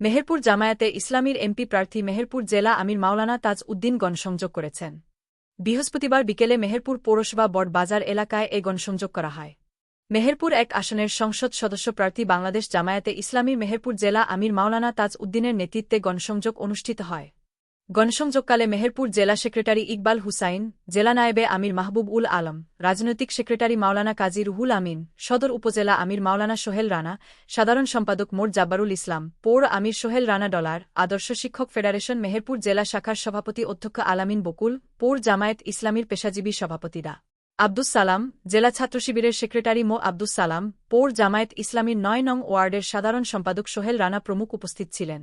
মেহেরপুর জামায়াতে ইসলামীর এমপি প্রার্থী মেহেরপুর জেলা আমির মাওলানা তাজ উদ্দিন গণসংযোগ করেছেন। বৃহস্পতিবার বিকেলে মেহেরপুর পৌরসভা বড় বাজার এলাকায় এ গণসংযোগ করা হয়। মেহেরপুর এক আসনের সংসদ সদস্য প্রার্থী বাংলাদেশ জামায়াতে ইসলামীর মেহেরপুর জেলা আমির মাওলানা তাজ উদ্দিনের নেতৃত্বে গণসংযোগ অনুষ্ঠিত হয়। গণসংযোগকালে মেহেরপুর জেলা সেক্রেটারি ইকবাল হুসাইন, জেলা নায়েবে আমির মাহবুব উল আলম, রাজনৈতিক সেক্রেটারি মাওলানা কাজী রুহুল আমিন, সদর উপজেলা আমির মাওলানা সোহেল রানা, সাধারণ সম্পাদক মোর জাব্বারুল ইসলাম, পৌর আমির সোহেল রানা ডলার, আদর্শ শিক্ষক ফেডারেশন মেহেরপুর জেলা শাখার সভাপতি অধ্যক্ষ আলামিন বকুল, পৌর জামায়াত ইসলামীর পেশাজীবী সভাপতিরা। আব্দুস সালাম, জেলা ছাত্র শিবিরের সেক্রেটারি মো আব্দুস সালাম, পৌর জামায়াত ইসলামীর নয় নং ওয়ার্ডের সাধারণ সম্পাদক সোহেল রানা প্রমুখ উপস্থিত ছিলেন।